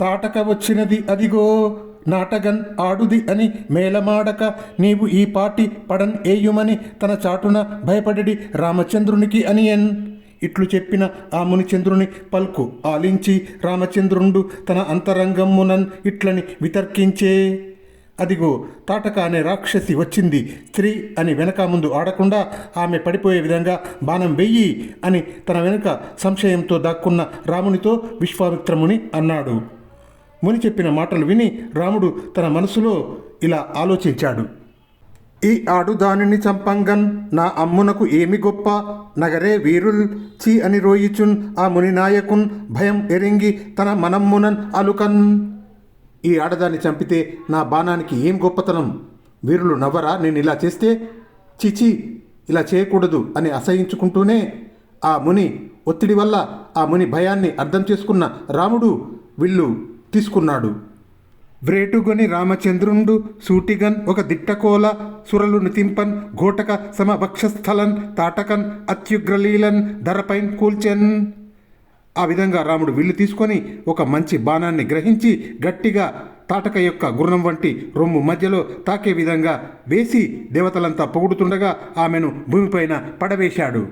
తాటక వచ్చినది అదిగో నాటగన్ ఆడుది అని మేలమాడక నీవు ఈ పాటి పడన్ ఏయుమని తన చాటున భయపడడి రామచంద్రునికి అని ఎన్. ఇట్లు చెప్పిన ఆ మునిచంద్రుని పల్కు ఆలించి రామచంద్రుండు తన అంతరంగమ్మునన్ ఇట్లని వితర్కించే. అదిగో తాటక అనే రాక్షసి వచ్చింది స్త్రీ అని వెనక ముందు ఆడకుండా ఆమె పడిపోయే విధంగా బాణం వెయ్యి అని తన వెనుక సంశయంతో దాక్కున్న రామునితో విశ్వామిత్రముని అన్నాడు. ముని చెప్పిన మాటలు విని రాముడు తన మనసులో ఇలా ఆలోచించాడు. ఈ ఆడు దానిని చంపంగన్ నా అమ్మునకు ఏమి గొప్ప? నగరే వీరుల్ చీ అని రోయిచున్ ఆ ముని నాయకున్ భయం ఎరింగి తన మనమ్మునన్ అలుకన్. ఈ ఆడదాన్ని చంపితే నా బాణానికి ఏం గొప్పతనం? వీరులు నవ్వరా? నేను ఇలా చేస్తే చిచి ఇలా చేయకూడదు అని అసహించుకుంటూనే ఆ ముని ఒత్తిడి వల్ల ఆ ముని భయాన్ని అర్థం చేసుకున్న రాముడు వీళ్ళు తీసుకున్నాడు. వ్రేటుగొని రామచంద్రుండు సూటిగన్ ఒక దిట్టకోల సురలు నితింపన్ ఘోటక సమభక్షస్థలన్ తాటకన్ అత్యుగ్రలీలన్ ధరపైన్ కూల్చెన్. ఆ విధంగా రాముడు విల్లు తీసుకొని ఒక మంచి బాణాన్ని గ్రహించి గట్టిగా తాటక యొక్క గుర్రం వంటి రొమ్ము మధ్యలో తాకే విధంగా వేసి దేవతలంతా పొగుడుతుండగా ఆమెను భూమిపైన పడవేశాడు.